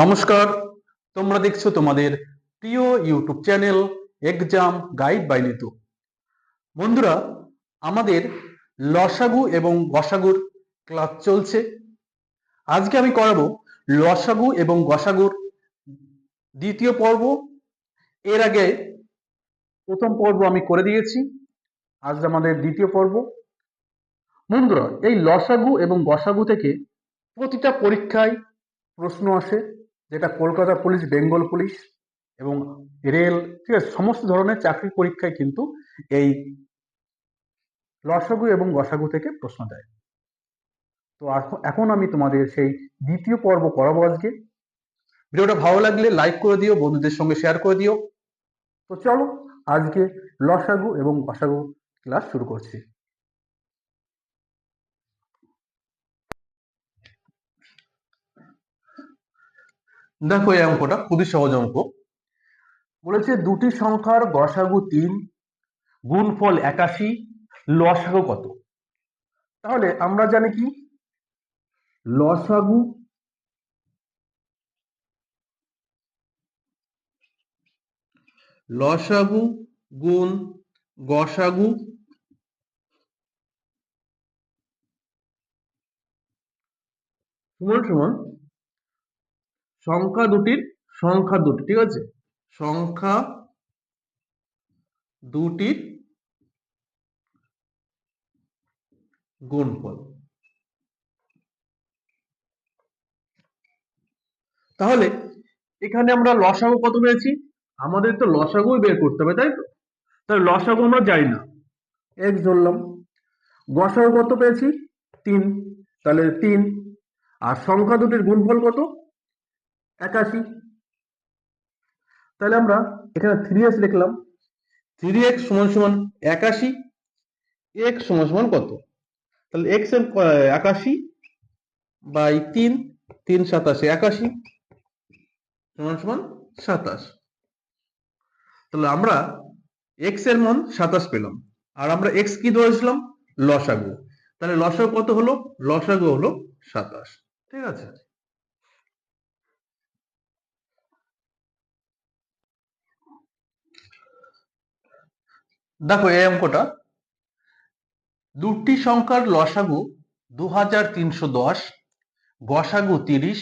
নমস্কার, তোমরা দেখছ তোমাদের প্রিয় YouTube channel exam guide by Nitu বন্ধুরা, আমাদের লসাগু এবং গসাগুর ক্লাস চলছে। আজকে আমি করাবো লসাগু এবং গসাগুর দ্বিতীয় পর্ব। এর আগে প্রথম পর্ব আমি করে দিয়েছি, আজ আমাদের দ্বিতীয় পর্ব। বন্ধুরা, এই লসাগু এবং গসাগু থেকে প্রতিটা পরীক্ষায় প্রশ্ন আসে, যেটা কলকাতা পুলিশ, বেঙ্গল পুলিশ এবং রেল, ঠিক আছে, সমস্ত ধরনের চাকরি পরীক্ষায় কিন্তু এই লসাগু এবং গসাগু থেকে প্রশ্ন দেয়। তো এখন- আমি তোমাদের সেই দ্বিতীয় পর্ব করাবো আজকে। ভিডিওটা ভালো লাগলে লাইক করে দিও, বন্ধুদের সঙ্গে শেয়ার করে দিও। তো চলো, আজকে লসাগু এবং গসাগু ক্লাস শুরু করছি। দেখো এই অঙ্কটা খুবই সহজ অঙ্ক। বলেছে দুটি সংখ্যার গসাগু তিন গুণফল একাশি, লসাগু কত? তাহলে আমরা জানি কি? লসাগু লসাগু গুণ গসাগু সমান সমান সংখ্যা দুটির সংখ্যা দুটি, ঠিক আছে? সংখ্যা দুটির গুণফল। তাহলে এখানে আমরা লসাগু কত পেয়েছি? আমাদের তো লসাগুই বের করতে হবে, তাই তো? তাহলে লসাগু আমরা জানি না। এক ধরলাম। গসাগু কত পেয়েছি? তিন। তাহলে তিন। আর সংখ্যা দুটির গুণফল কত? একাশি। তাহলে আমরা এখানে থ্রি এক্স লিখলাম। থ্রি এক্স সমান সমান একাশি এক্স সমান সমান কত? তাহলে এক্সের একাশি বাই তিন তিন সাতাশে একাশি সমান সমান সাতাশ। তাহলে আমরা এক্সের মান সাতাশ পেলাম। আর আমরা এক্স কি ধরেছিলাম? লসাগু। তাহলে লসাগু কত হলো? লসাগু হলো সাতাশ। ঠিক আছে? দেখো এই অঙ্কটা। দুটি সংখ্যার লসাগু দু হাজার তিনশো দশ, গসাগু তিরিশ,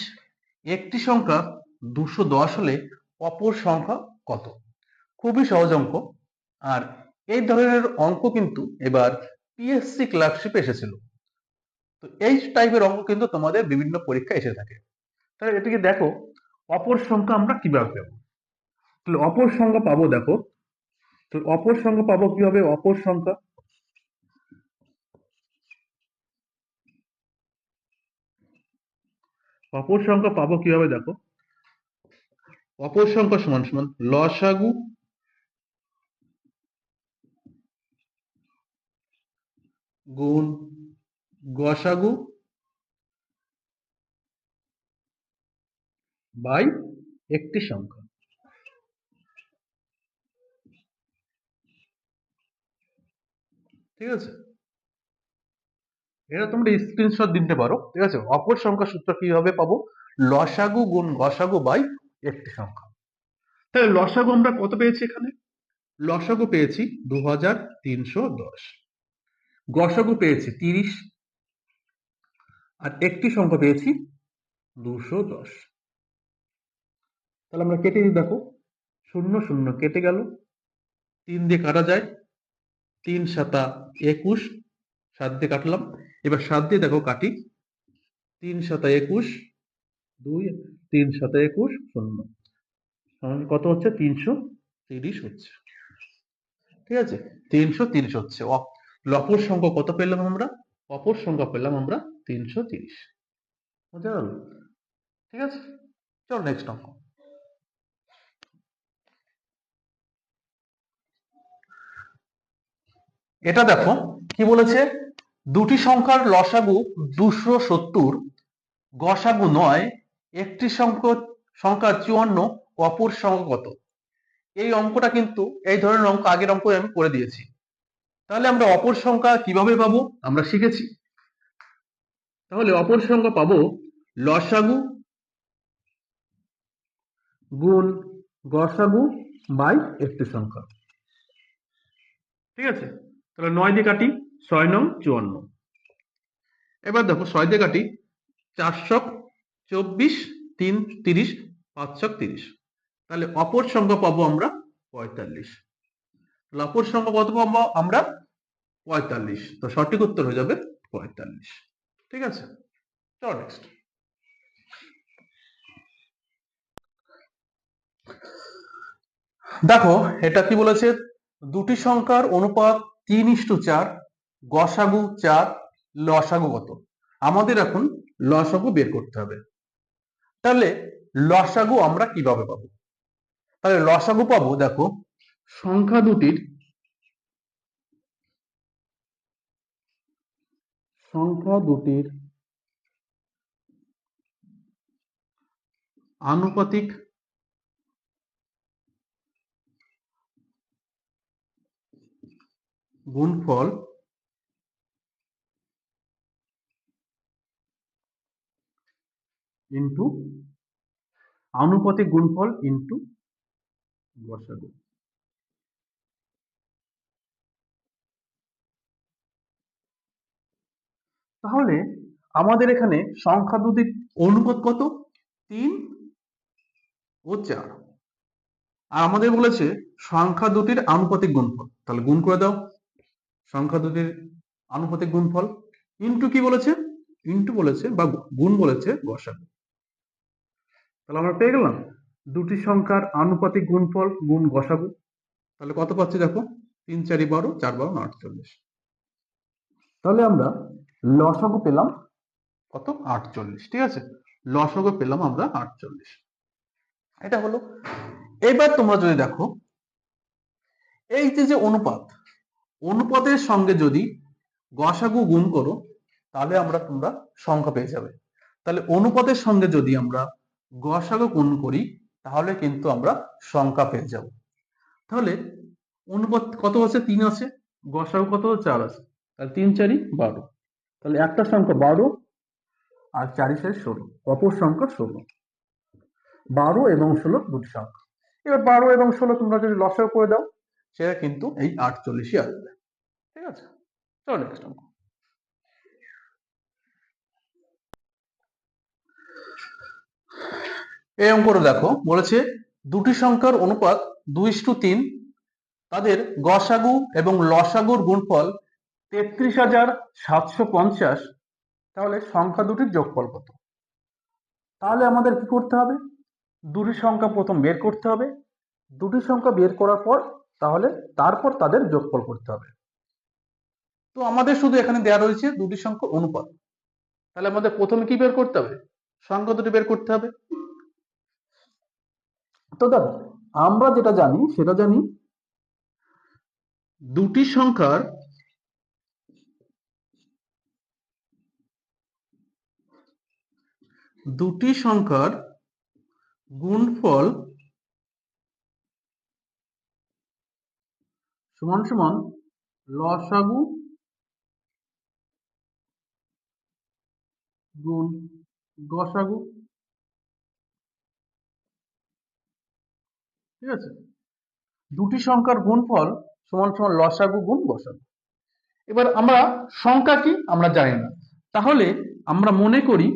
একটি সংখ্যা দুশো দশ হলে অপর সংখ্যা কত? খুবই সহজ অঙ্ক। আর এই ধরনের অঙ্ক কিন্তু এবার পিএসসি ক্লার্কশিপ এসেছিল। তো এই টাইপের অঙ্ক কিন্তু তোমাদের বিভিন্ন পরীক্ষা এসে থাকে। তাহলে এটিকে দেখো, অপর সংখ্যা আমরা কীভাবে পাবো? তাহলে অপর সংখ্যা পাবো দেখো তো অপর সংখ্যা পাবো কীভাবে? অপর সংখ্যা অপর সংখ্যা পাবো কীভাবে দেখো? অপর সংখ্যা সমান সমান লসাগু গুণ গসাগু বাই একটি সংখ্যা। ঠিক আছে? এটা তোমরা স্ক্রিনশট দিতে পারো, ঠিক আছে? অপর সংখ্যা সূত্র কীভাবে পাবো? লসাগু গুণ গসাগু বাই একটি সংখ্যা। তাহলে লসাগু আমরা কত পেয়েছি এখানে? লসাগু পেয়েছি দু হাজার তিনশো দশ। গসাগু পেয়েছি তিরিশ, আর একটি সংখ্যা পেয়েছি দুশো দশ। তাহলে আমরা কেটে দেখো। শূন্য শূন্য কেটে গেল। তিন দিয়ে কাটা যায়। তিন সাতা একুশ, সাত দিয়ে কাটলাম। এবার সাত দিয়ে দেখো কাটি। তিন সাতা একুশ, দুই, তিন সাতা একুশ, শূন্য। কত হচ্ছে? তিনশো তিরিশ হচ্ছে। ঠিক আছে? তিনশো তিরিশ হচ্ছে। অপর সংখ্যা কত পেলাম আমরা? অপর সংখ্যা পেলাম আমরা তিনশো তিরিশ। পারল? ঠিক আছে? চলো নেক্সট অঙ্ক। এটা দেখো, কি বলেছে? দুটি সংখ্যার লসাগু দুশো সত্তর, গসাগু নয়, একটি সংখ্যা সংখ্যা চুয়ান্ন, অপর সংখ্যা কত? এই অঙ্কটা কিন্তু, এই ধরনের অঙ্ক আগের অঙ্ক আমি করে দিয়েছি। তাহলে আমরা অপর সংখ্যা কীভাবে পাবো? আমরা শিখেছি। তাহলে অপর সংখ্যা পাবো লসাগু গুণ গসাগু বাই একটি সংখ্যা। ঠিক আছে? তাহলে নয় দিয়ে কাটি, ছয় নং, চুয়ান্ন। এবার দেখো ছয় দিয়ে কাটি চারশো চব্বিশ, তিন, তিরিশ পাঁচশো তিরিশ। তাহলে অপর সংখ্যা পাবো আমরা পঁয়তাল্লিশ। তাহলে অপর সংখ্যা কত পাবো আমরা পঁয়তাল্লিশ। তো সঠিক উত্তর হয়ে যাবে পঁয়তাল্লিশ। ঠিক আছে? চলো নেক্সট দেখো, এটা কি বলেছে? দুটি সংখ্যার অনুপাত তিন ইস্টু চার, গসাগু চার, লসাগু কত? আমাদের এখন লসাগু বের করতে হবে। তাহলে লসাগু আমরা কীভাবে পাবো? তাহলে লসাগু পাবো, দেখো, সংখ্যা দুটির সংখ্যা দুটির আনুপাতিক গুণফল ইন্টু আনুপাতিক গুণফল ইন্টু গসাগু তাহলে আমাদের এখানে সংখ্যা দুটির অনুপাত কত? তিন ও চার। আর আমাদের বলেছে সংখ্যা দুটির আনুপাতিক গুণফল। তাহলে গুণ করে দাও। সংখ্যা দুটির আনুপাতিক গুণফল। ইন্টু কি বলেছে? ইন্টু বলেছে বা গুণ বলেছে গসাগু তাহলে আমরা পেয়ে গেলাম দুটি সংখ্যার আনুপাতিক গুণফল গুণ গসাগু তাহলে কত পাচ্ছি দেখো? তিন, চারি, বারো, চার, বারো আটচল্লিশ তাহলে আমরা লসাগু পেলাম কত? আটচল্লিশ ঠিক আছে? লসাগু পেলাম আমরা আটচল্লিশ এটা হলো, এবার তোমরা যদি দেখো, এই যে যে অনুপাত অনুপাতের সঙ্গে যদি গসাগু গুণ করো, তাহলে আমরা তোমরা সংখ্যা পেয়ে যাবে। তাহলে অনুপাতের সঙ্গে যদি আমরা গসাগু গুণ করি, তাহলে কিন্তু আমরা সংখ্যা পেয়ে যাব। তাহলে অনুপাত কত আছে? তিন আছে। গসাগু কত? চার আছে। তাহলে তিন চারি বারো। তাহলে একটা সংখ্যা বারো আর চারি চারি ষোলো। অপর সংখ্যা ষোলো। বারো এবং ষোলো দুটি সংখ্যা। এবার বারো এবং ষোলো তোমরা যদি লসাগু করে দাও সেটা কিন্তু এই আটচল্লিশই আসবে। ঠিক আছে? চলো নেক্সট অঙ্ক এই অঙ্কটা দেখো, বলেছে দুটি সংখ্যার অনুপাত দুই টু তিন, তাদের গসাগু এবং লসাগুর গুণফল তেত্রিশ হাজার সাতশো পঞ্চাশ, তাহলে সংখ্যা দুটির যোগফল কত? তাহলে আমাদের কি করতে হবে? দুটি সংখ্যা প্রথম বের করতে হবে। দুটি সংখ্যা বের করার পর তাহলে তারপর তাদের যোগফল করতে হবে। তো আমাদের শুধু এখানে দেওয়া রয়েছে দুটি সংখ্যা অনুপাত। তাহলে আমাদের প্রথমে কি বের করতে হবে? সংখ্যা দুটি বের করতে হবে। তো দেখো, আমরা যেটা জানি, সেটা জানি দুটি সংখ্যার দুটি সংখ্যার গুণফল সমান সমান লসাগু গুণ গসাগু। ঠিক আছে? দুটি সংখ্যার গুণফল সমান সমান লসাগু গুণ গসাগু। এবার আমরা সংখ্যা কি? আমরা জানি না। তাহলে আমরা মনে করি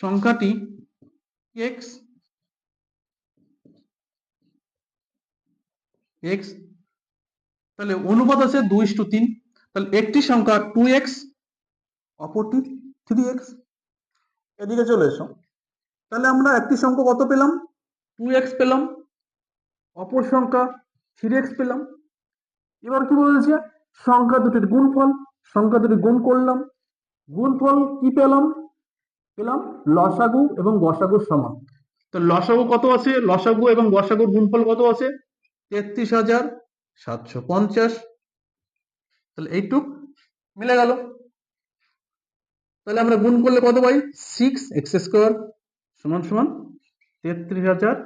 সংখ্যাটি এক্স এক্স তাহলে অনুপাত আছে দুই টু তিন, তাহলে একটি সংখ্যা টু এক্স অপরটি থ্রি এক্স এদিকে চলে এসো। তাহলে আমরা একটি সংখ্যা কত পেলাম? টু এক্স পেলাম, অপর সংখ্যা থ্রি এক্স পেলাম। এবার কি বলেছে সংখ্যা দুটির গুণফল, সংখ্যা দুটি গুণ করলাম। গুণফল কি পেলাম? পেলাম লসাগু এবং গসাগুর সমান। তো লসাগু কত আছে? লসাগু এবং গসাগুর গুণফল কত আছে? তেত্রিশ হাজার সাতশো পঞ্চাশ। তাহলে এইটুক মিলে গেল। তাহলে আমরা গুণ করলে কত পাই? সিক্স এক্স স্কোয়ার সমান সমান তেত্রিশ হাজার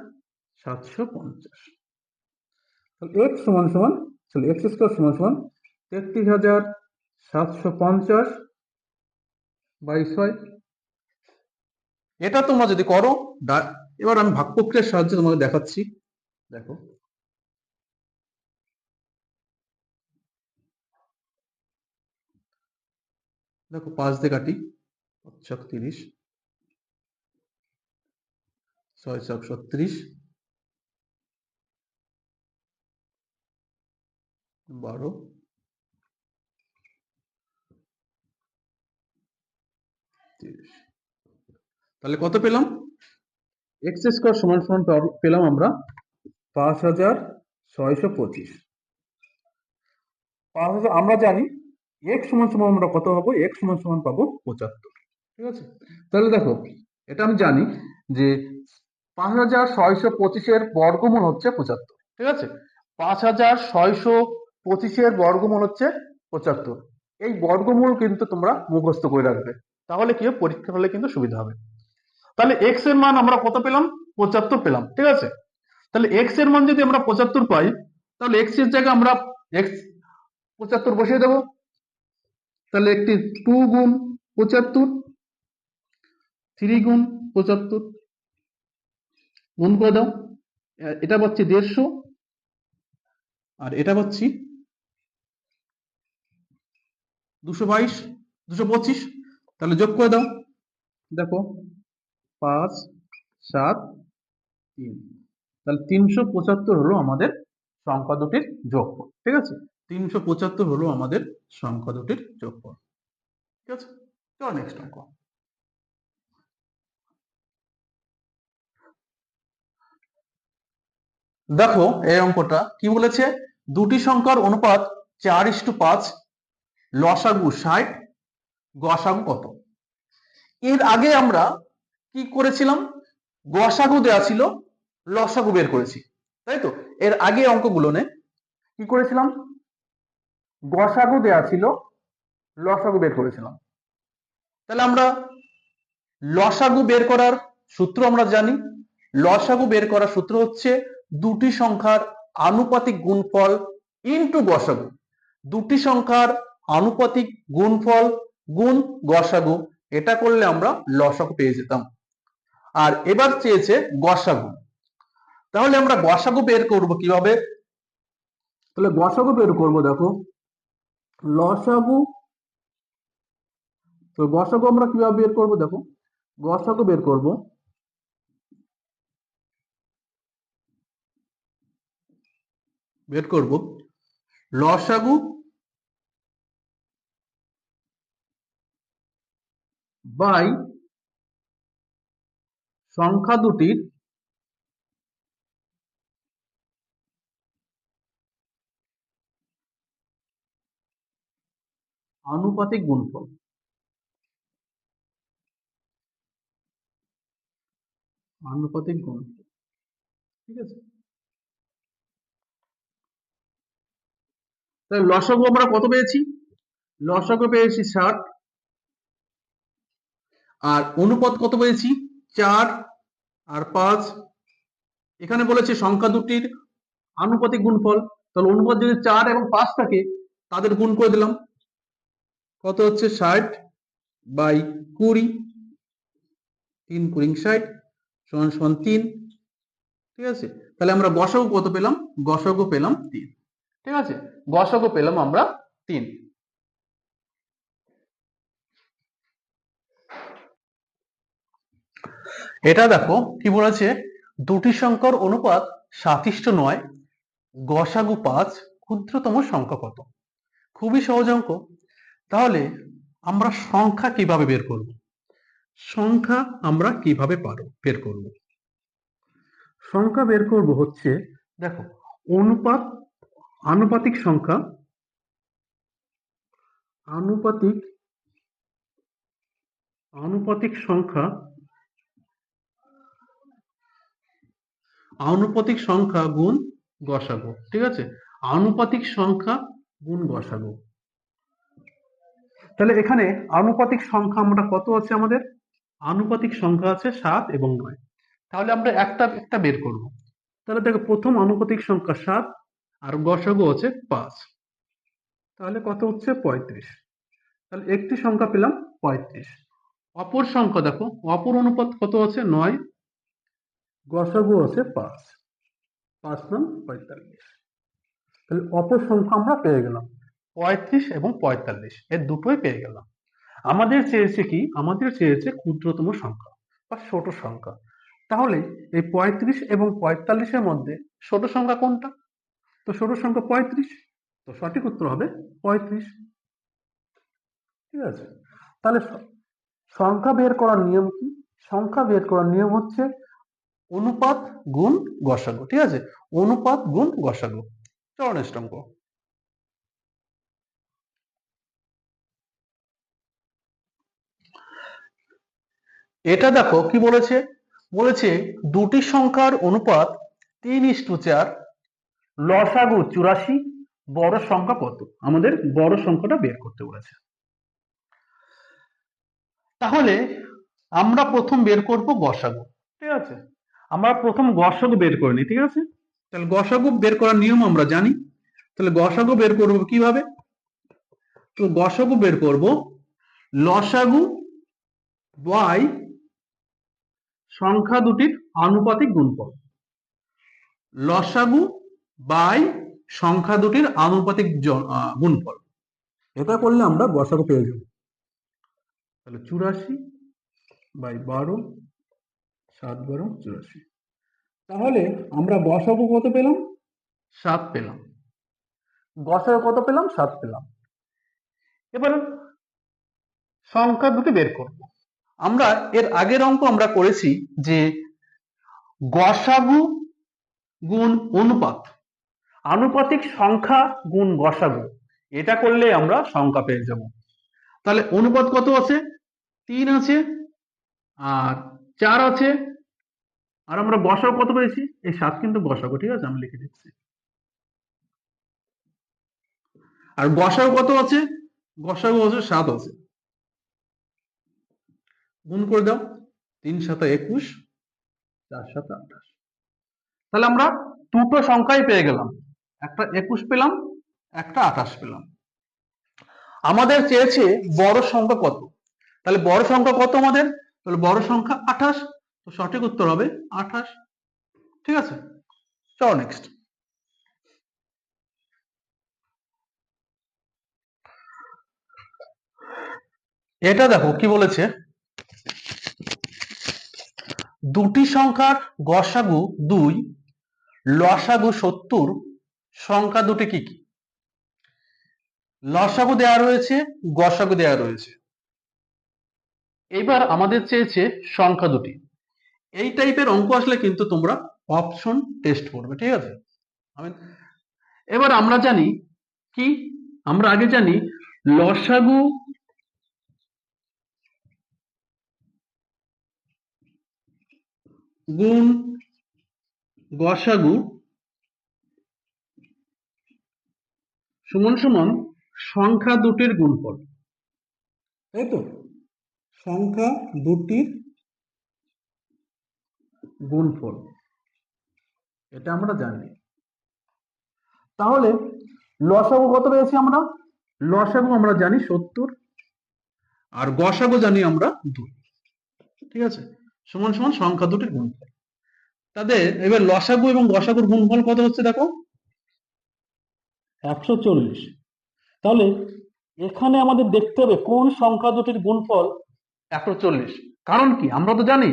সাতশো পঞ্চাশ। তাহলে এক্স সমান সমান, তাহলে এক্স স্কোয়ার সমান সমান তেত্রিশ হাজার সাতশো পঞ্চাশ বাই ছয়। এটা তোমরা যদি করো, এবার আমি ভাগ প্রক্রিয়ার সাহায্যে তোমাকে দেখাচ্ছি। দেখো। দেখো পাঁচ দিয়ে কাটি ছক তিরিশ, ছয় ছক ছত্রিশ, বারো, তিরিশ। তাহলে কত পেলাম? এক্স স্কোয়ার সমান সমান পেলাম আমরা পাঁচ হাজার ছয়শো পঁচিশ। পাঁচ হাজার, আমরা জানি এক্স সমান সমান আমরা কত পাবো? এক্স সমান সমান পাবো পঁচাত্তর। ঠিক আছে? তাহলে দেখো, এটা আমি জানি যে পাঁচ হাজার ছয়শো পঁচিশের বর্গমূল হচ্ছে পঁচাত্তর। ঠিক আছে? পাঁচ হাজার ছয়শো পঁচিশের বর্গমূল হচ্ছে পঁচাত্তর। এই বর্গমূল কিন্তু তোমরা মুখস্থ করে রাখবে। তাহলে কি পরীক্ষা হলে কিন্তু সুবিধা হবে। তাহলে এক্সের মান আমরা কত পেলাম? পঁচাত্তর পেলাম। ঠিক আছে? তাহলে এক্সের মান যদি আমরা পঁচাত্তর পাই, তাহলে এক্সের জায়গায় আমরা এক্স পঁচাত্তর বসিয়ে দেবো। তাহলে একটি টু গুণ পঁচাত্তর থ্রি গুণ পঁচাত্তর। গুণ করে দাও। এটা পাচ্ছি দেড়শো। আর এটা পাচ্ছি দুশো বাইশ, দুশো পঁচিশ। তাহলে যোগ করে দাও। দেখো, পাঁচ, সাত, তিন। তাহলে তিনশো পঁচাত্তর হলো আমাদের সংখ্যা দুটির যোগফল, ঠিক আছে? তিনশো পঁচাত্তর হলো আমাদের সংখ্যা দুটির যোগফল। ঠিক আছে? চলো নেক্সট অঙ্ক দেখো এই অঙ্কটা কি বলেছে? দুটি সংখ্যার অনুপাত চার ইস্টু পাঁচ, লসাগু ষাট, গসাগু কত? এর আগে আমরা কি করেছিলাম? গসাগু দেওয়া ছিল, লসাগু বের করেছি। তাই তো? এর আগে অঙ্কগুলো নে। কি করেছিলাম? গসাগু দেয়া ছিল, লসাগু বের করেছিলাম। তাহলে আমরা লসাগু বের করার সূত্র আমরা জানি। লসাগু বের করার সূত্র হচ্ছে দুটি সংখ্যার আনুপাতিক গুণফল ইন্টু গসাগু। দুটি সংখ্যার আনুপাতিক গুণফল গুণ গসাগু। এটা করলে আমরা লসাগু পেয়ে যেতাম। আর এবার চেয়েছে গসাগু। তাহলে আমরা গসাগু বের করব কীভাবে? তাহলে গসাগু বের করব, দেখো। লসাগু, তো গসাগু আমরা কীভাবে বের করব দেখো? গসাগু বের করব। বের করব। লসাগু, বাই সংখ্যা দুটির আনুপাতিক গুণফল। আনুপাতিক গুণফল, ঠিক আছে? তাহলে লসাগু আমরা কত পেয়েছি? লসাগু পেয়েছি ষাট। আর অনুপাত কত পেয়েছি? চার আর পাঁচ। এখানে বলেছে সংখ্যা দুটির আনুপাতিক গুণফল। তাহলে অনুপাত যদি চার এবং পাঁচ থাকে, তাদের গুণ করে দিলাম। কত হচ্ছে ষাট বাই কুড়ি? তিন কুড়ি ষাট সমান সমান তিন। ঠিক আছে? তাহলে আমরা গসাগু কত পেলাম? গসাগু পেলাম তিন। ঠিক আছে? গসাগু পেলাম আমরা তিন। এটা দেখো কি বলেছে? দুটি সংখ্যার অনুপাত সাতিষ্ট নয়, গসাগু পাঁচ ক্ষুদ্রতম সংখ্যা কত? খুবই সহজ অঙ্ক। তাহলে আমরা সংখ্যা কীভাবে বের করব? সংখ্যা আমরা কীভাবে পারো বের করব? সংখ্যা বের করব হচ্ছে, দেখো, অনুপাত, আনুপাতিক সংখ্যা, আনুপাতিক আনুপাতিক সংখ্যা আনুপাতিক সংখ্যা গুণ গসাগু, ঠিক আছে? আনুপাতিক সংখ্যা গুণ গসাগু। তাহলে এখানে আনুপাতিক সংখ্যা আমরা কত আছে আমাদের? আনুপাতিক সংখ্যা আছে সাত এবং নয়। তাহলে আমরা একটা একটা বের করব। তাহলে দেখো, প্রথম আনুপাতিক সংখ্যা সাত, আর গসাগু হচ্ছে পাঁচ। তাহলে কত হচ্ছে? পঁয়ত্রিশ। তাহলে একটি সংখ্যা পেলাম পঁয়ত্রিশ। অপর সংখ্যা দেখো, অপর অনুপাত কত আছে? নয়। গসাগু আছে পাঁচ। পাঁচ নাম পঁয়তাল্লিশ। তাহলে অপর সংখ্যা আমরা পেয়ে গেলাম। পঁয়ত্রিশ এবং পঁয়তাল্লিশ, এর দুটোই পেয়ে গেলাম। আমাদের চেয়েছে কি? আমাদের চেয়েছে ক্ষুদ্রতম সংখ্যা বা ছোট সংখ্যা। তাহলে এই পঁয়ত্রিশ এবং পঁয়তাল্লিশের মধ্যে ছোট সংখ্যা কোনটা? তো ছোট সংখ্যা পঁয়ত্রিশ, তো সঠিক উত্তর হবে পঁয়ত্রিশ। ঠিক আছে? তাহলে সংখ্যা বের করার নিয়ম কি? সংখ্যা বের করার নিয়ম হচ্ছে অনুপাত গুণ গসাগু। ঠিক আছে? অনুপাত গুণ গসাগু। চলো এটা দেখো কি বলেছে? বলেছে দুটি সংখ্যার অনুপাত তিন ইস্টু চার, লসাগু চুরাশি, বড় সংখ্যা কত? আমাদের বড় সংখ্যাটা বের করতে বলেছে। তাহলে আমরা প্রথম বের করব গসাগু, ঠিক আছে? আমরা প্রথম গসাগু বের করে নিই, ঠিক আছে? তাহলে গসাগু বের করার নিয়ম আমরা জানি। তাহলে গসাগু বের করব কীভাবে? তো গসাগু বের করব লসাগু বাই সংখ্যা দুটির আনুপাতিক গুণফল। লসাগু বাই সংখ্যা দুটির আনুপাতিক গুণফল। এটা করলে আমরা গসাগু পেয়ে যাব। তাহলে চুরাশি বাই বারো সাত বারো চুরাশি। তাহলে আমরা গসাগু কত পেলাম? সাত পেলাম। গসাগু কত পেলাম? সাত পেলাম। এবার সংখ্যা দুটি বের করব। আমরা এর আগের অঙ্ক আমরা করেছি যে গসাগু গুণ অনুপাত। আনুপাতিক সংখ্যা গুণ গসাগু। এটা করলে আমরা সংখ্যা পেয়ে যাব। তাহলে অনুপাত কত আছে? তিন আছে আর চার আছে। আর আমরা গসাগু কত পেয়েছি? এই সাত কিন্তু গসাগু, ঠিক আছে? আমি লিখে দিচ্ছি। আর গসাগু কত আছে? গসাগু আছে সাত আছে। গুণ করে দাও, তিন সাতা একুশ, চার সাতা আঠাশ। তাহলে আমরা দুটো সংখ্যাই পেয়ে গেলাম। একটা একুশ পেলাম, একটা আঠাশ পেলাম। আমাদের চেয়েছে বড় সংখ্যা কত? তাহলে বড় সংখ্যা কত আমাদের? তাহলে বড় সংখ্যা আঠাশ। তো সঠিক উত্তর হবে আঠাশ। ঠিক আছে? চলো নেক্সট এটা দেখো কি বলেছে? দুটি সংখ্যার গসাগু দুই, লসাগু সত্তর, সংখ্যা দুটি কি কি? লসাগু দেয়া রয়েছে, গসাগু দেয়া রয়েছে। এবার আমাদের চেয়েছে সংখ্যা দুটি। এই টাইপের অঙ্ক আসলে কিন্তু তোমরা অপশন টেস্ট করবে, ঠিক আছে? এবার আমরা জানি কি? আমরা আগে জানি লসাগু গুণ গসাগু সমান সমান সংখ্যা দুটির গুণফল। তাই তো? সংখ্যা দুটির গুণফল। এটা আমরা জানি। তাহলে লসাগু কত পেয়েছি আমরা? লসাগু আমরা জানি সত্তর আর গসাগু জানি আমরা দুই। ঠিক আছে? সমান সমান সংখ্যা দুটির গুণফল তাদের এবার লসাগু এবং গসাগুর গুণফল কত হচ্ছে দেখো? একশো চল্লিশ। তাহলে এখানে আমাদের দেখতে হবে কোন সংখ্যা দুটির গুণফল একশো চল্লিশ। কারণ কি? আমরা তো জানি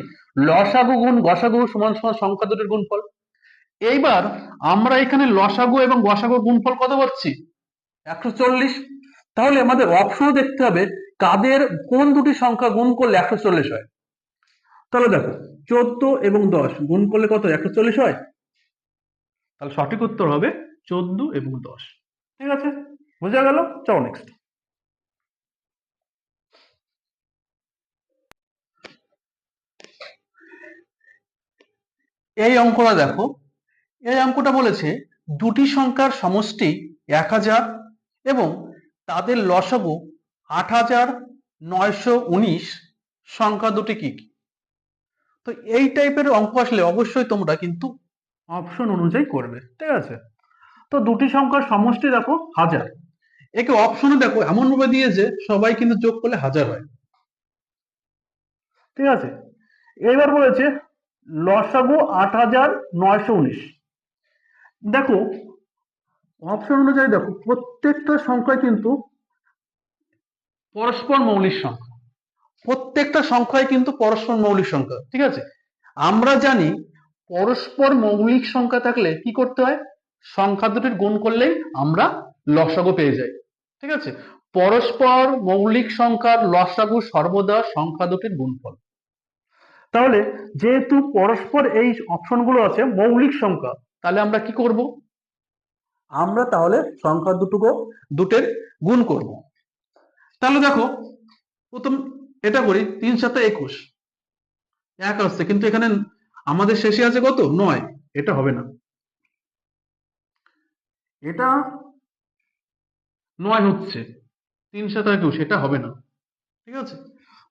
লসাগু গুণ গসাগু সমান সমান সংখ্যা দুটির গুণফল। এইবার আমরা এখানে লসাগু এবং গসাগুর গুণফল কত পাচ্ছি? একশো চল্লিশ। তাহলে আমাদের অপশনও দেখতে হবে কাদের কোন দুটি সংখ্যা গুণ করলে একশো চল্লিশ হয়। তাহলে দেখো চোদ্দ এবং দশ গুণ করলে কত? একশো চল্লিশ হয়? তাহলে সঠিক উত্তর হবে চোদ্দ এবং দশ। ঠিক আছে? বোঝা গেল? চলো নেক্সট এই অঙ্কটা দেখো এই অঙ্কটা বলেছে দুটি সংখ্যার সমষ্টি এক হাজার এবং তাদের লসাগু আট হাজার নয়শো উনিশ। সংখ্যা দুটি কি কি? তো এই টাইপের অঙ্ক আসলে অবশ্যই তোমরা কিন্তু অপশন অনুযায়ী করবে, ঠিক আছে? তো দুটি সংখ্যার সমষ্টি দেখো, হাজার। একে অপশনে দেখো এমন ভাবে দিয়েছে, সবাই কিন্তু যোগ করলে হাজার হয়। ঠিক আছে? এবার বলেছে, লসাগু আট হাজার নয়শো উনিশ। দেখো অপশন অনুযায়ী দেখো, প্রত্যেকটা সংখ্যায় কিন্তু পরস্পর মৌলিক সংখ্যা। প্রত্যেকটা সংখ্যায় কিন্তু পরস্পর মৌলিক সংখ্যা, ঠিক আছে? আমরা জানি পরস্পর মৌলিক সংখ্যা থাকলে কি করতে হয়? সংখ্যা দুটির গুণ করলেই আমরা লসাগু পেয়ে যাই, ঠিক আছে? পরস্পর মৌলিক সংখ্যার লসাগু সর্বদা সংখ্যা দুটির গুণফল। তাহলে যেহেতু পরস্পর এই অপশনগুলো আছে মৌলিক সংখ্যা, তাহলে আমরা কি করব? আমরা তাহলে সংখ্যা দুটোকে দুটের গুণ করব। তাহলে দেখো, প্রথম এটা করি, তিন সাথে একুশ। এক আসছে, কিন্তু এখানে আমাদের শেষে আছে কত? নয়। এটা হবে না। এটা নয় হচ্ছে। তিন সাথে একুশ, এটা হবে না। ঠিক আছে?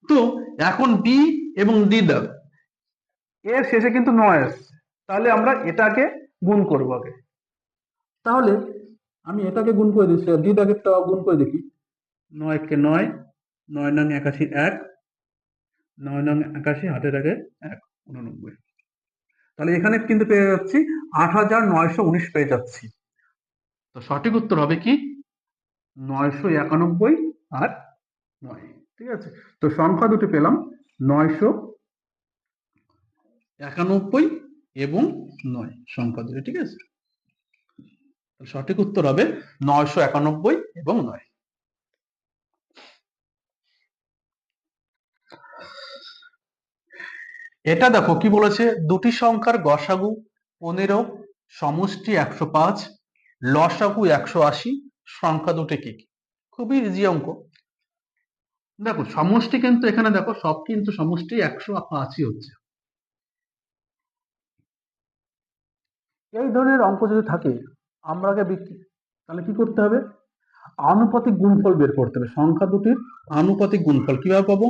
তো এখন বি এবং ডি দাগ এর শেষে কিন্তু নয় আসছে। তাহলে আমরা এটাকে গুণ করব আগে। তাহলে আমি এটাকে গুণ করে দিচ্ছি ডি দাগেরটা গুণ করে দেখি। নয় কে নয় নয় নং একাশি এক, নয় নং একাশি হাতের আগে এক, উননব্বই। তাহলে এখানে কিন্তু পেয়ে যাচ্ছি আট হাজার নয়শো উনিশ পেয়ে যাচ্ছি। তো সঠিক উত্তর হবে কি? নয়শো একানব্বই আর নয়, ঠিক আছে? তো সংখ্যা দুটি পেলাম, নয়শো একানব্বই এবং নয়, সংখ্যা দুটি, ঠিক আছে? সঠিক উত্তর হবে নয়শো একানব্বই এবং নয়। এটা দেখো কি বলেছে? দুটি সংখ্যার গসাগু পনেরো, সমষ্টি একশো পাঁচ, লসাগু একশো আশি, সংখ্যা দুটি কি কি? খুবই ইজি অঙ্ক। দেখো, সমষ্টি কিন্তু এখানে দেখো, সব কিন্তু সমষ্টি একশো পাঁচই হচ্ছে। এই ধরনের অঙ্ক যদি থাকে, আমরা আগে তাহলে কি করতে হবে? আনুপাতিক গুণফল বের করতে হবে। সংখ্যা দুটির আনুপাতিক গুণফল কীভাবে পাবো?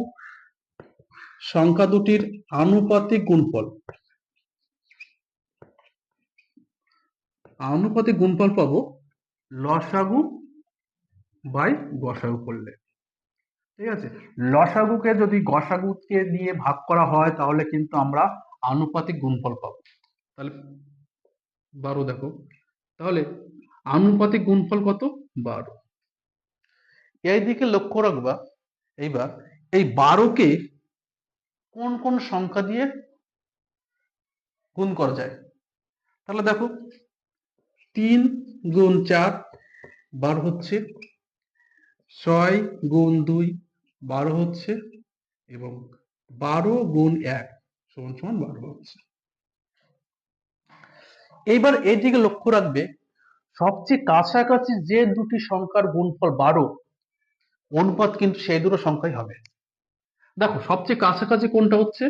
সংখ্যা দুটির আনুপাতিক গুণফল। আনুপাতিক গুণফল পাবো লসাগু বাই গসাগু করলে। ঠিক আছে? লসাগুকে যদি গসাগুকে দিয়ে ভাগ করা হয়, তাহলে কিন্তু আমরা আনুপাতিক গুণফল পাবো। তাহলে বারো দেখো। তাহলে আনুপাতিক গুণফল কত? বারো। এই দিকে লক্ষ্য রাখবা, এইবার এই বারোকে কোন কোন সংখ্যা দিয়ে গুণ করা যায়? তাহলে দেখো, তিন গুণ চার বারো হচ্ছে ছয় গুণ দুই বারো হচ্ছে এবং বারো গুণ এক সমান সমান বারো হচ্ছে। এইবার এই দিকে লক্ষ্য রাখবে, সবচেয়ে কাছাকাছি যে দুটি সংখ্যার গুণফল বারো, অনুপাত কিন্তু সেই দুটো সংখ্যাই হবে। দেখো, সবচেয়ে কাছাকাছি কোনটা হচ্ছে?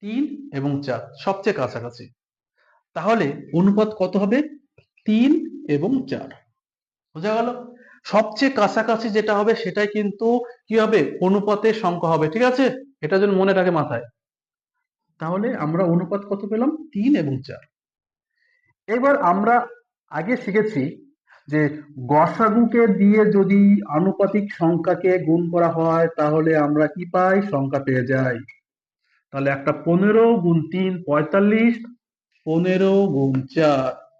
তিন এবং চার, সবচেয়ে কাছাকাছি। তাহলে অনুপাত কত হবে? তিন এবং চার। বোঝা গেল? সবচেয়ে কাছাকাছি যেটা হবে, সেটাই কিন্তু কি হবে? অনুপাতের সংখ্যা হবে, ঠিক আছে? এটা যেন মনে রাখে মাথায়। তাহলে আমরা অনুপাত কত পেলাম? তিন এবং চার। এবার আমরা আগে শিখেছি যে গসাগুকে দিয়ে যদি আনুপাতিক সংখ্যাকে গুণ করা হয়, তাহলে আমরা কি পাই? সংখ্যা পেয়ে যাই। তাহলে একটা পনেরো গুণ তিন, পঁয়তাল্লিশ। পনেরো গুণ চার,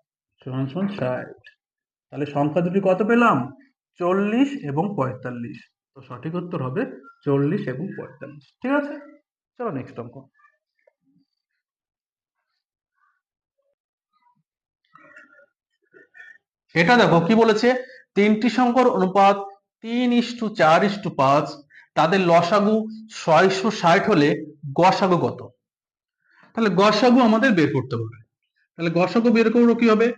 সমান ষাট। তাহলে সংখ্যা দুটি কত পেলাম? চল্লিশ এবং পঁয়তাল্লিশ। তো সঠিক উত্তর হবে চল্লিশ এবং পঁয়তাল্লিশ। ঠিক আছে? চলো নেক্সট অঙ্ক। এটা দেখো, কি বলেছে? তিনটি সংখ্যার অনুপাত তিন ইস্টু চার ইস্টু পাঁচ, তাদের লসাগু ছয়শো ষাট হলে গসাগু কত? তাহলে গসাগু আমাদের বের করতে হবে। তাহলে গসাগু বের করব কি হবে?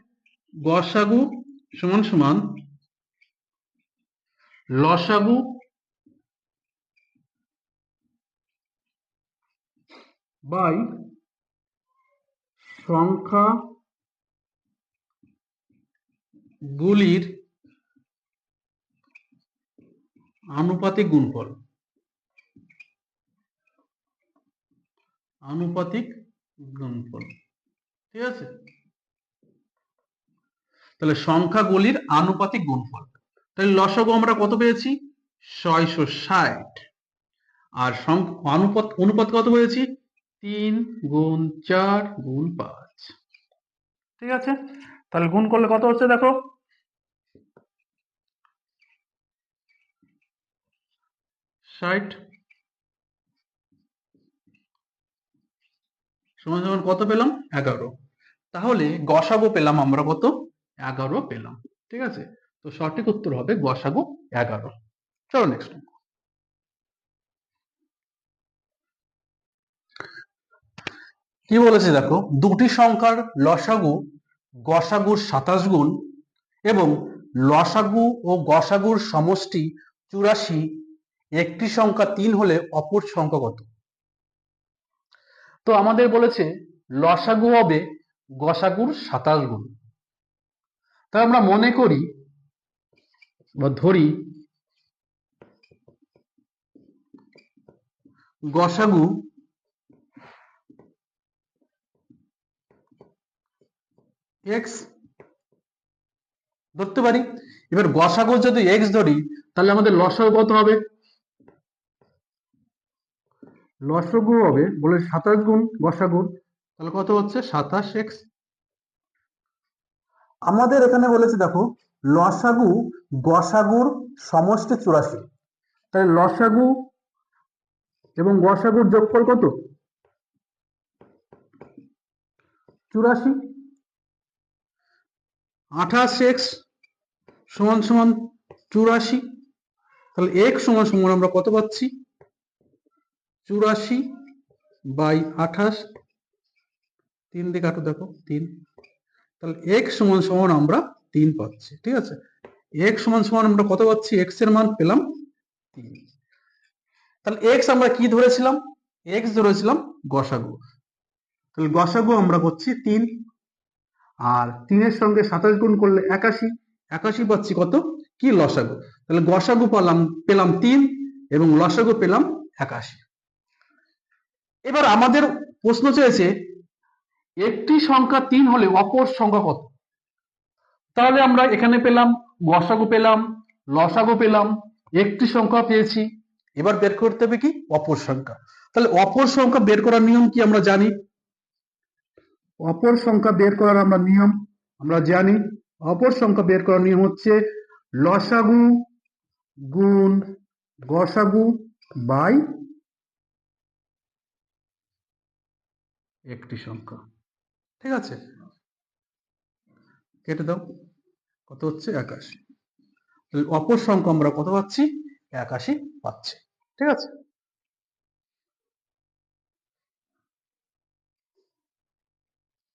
গসাগু সমান সমান লসাগু বাই সংখ্যা গুলির আনুপাতিক গুণফল। আনুপাতিক গুণফল। ঠিক আছে? তাহলে সংখ্যাগুলির আনুপাতিক গুণফল। তাহলে লসাগু আমরা কত পেয়েছি? ছয়শো ষাট। আর অনুপাত অনুপাত কত হয়েছি তিন গুণ চার গুণ পাঁচ। ঠিক আছে? তাহলে গুণ করলে কত হচ্ছে দেখো? ষাট। সমান সমান কত পেলাম? এগারো। তাহলে গসাগু পেলাম আমরা কত? এগারো পেলাম। ঠিক আছে? তো সঠিক উত্তর হবে গসাগু এগারো। চলো নেক্সট কি বলেছে দেখো? দুটি সংখ্যার লসাগু গসাগুর সাতাশ গুণ এবং লসাগু ও গসাগুর সমষ্টি চুরাশি একটি সংখ্যা তিন হলে অপর সংখ্যা কত? তো আমাদের বলেছে, লসাগু হবে গসাগুর সাতাশ গুণ। তাই আমরা মনে করি বা ধরি, গসাগু এক্স, ধরতে পারি? এবার গসাগু যদি এক্স ধরি, তাহলে আমাদের লসাগু কত হবে? লসাগু হবে বলে সাতাশ গুণ গসাগু তাহলে কত হচ্ছে? সাতাশ এক্স। আমাদের এখানে বলেছে দেখো লসাগু গসাগুর সমষ্টি চুরাশি। তাহলে লসাগু এবং গসাগুর যোগফল কত? চুরাশি। আঠাশ এক্স সমান সমান চুরাশি। তাহলে এক সমান সমান আমরা কত পাচ্ছি? চুরাশি বাই আঠাশ, তিন দিকে কাটো দেখো, তিন। তাহলে এক সমান সমান আমরা তিন পাচ্ছি, ঠিক আছে? এক সমান সমান আমরা কত পাচ্ছি? এক্সের মান পেলাম তিন। তাহলে এক্স আমরা কি ধরেছিলাম? এক্স ধরেছিলাম গসাগু। তাহলে গসাগু আমরা করছি তিন। আর তিনের সঙ্গে সাতাশ গুণ করলে একাশি। একাশি পাচ্ছি কত? কি লসাগু? তাহলে গসাগু পেলাম পেলাম তিন এবং লসাগু পেলাম একাশি। এবার আমাদের প্রশ্ন চেয়েছে, একটি সংখ্যা তিন হলে অপর সংখ্যা কত? তাহলে আমরা এখানে পেলাম গসাগু পেলাম, লসাগু পেলাম, একটি সংখ্যা পেয়েছি। এবার বের করতে হবে কি? অপর সংখ্যা। তাহলে অপর সংখ্যা বের করার নিয়ম কি আমরা জানি? অপর সংখ্যা বের করার আমরা নিয়ম আমরা জানি। অপর সংখ্যা বের করার নিয়ম হচ্ছে লসাগু গুণ গসাগু বাই একটি সংখ্যা। ঠিক আছে? কেটে দাও। কত হচ্ছে? একাশি। অপর সংখ্যা আমরা কত পাচ্ছি? একাশি পাচ্ছি। ঠিক আছে?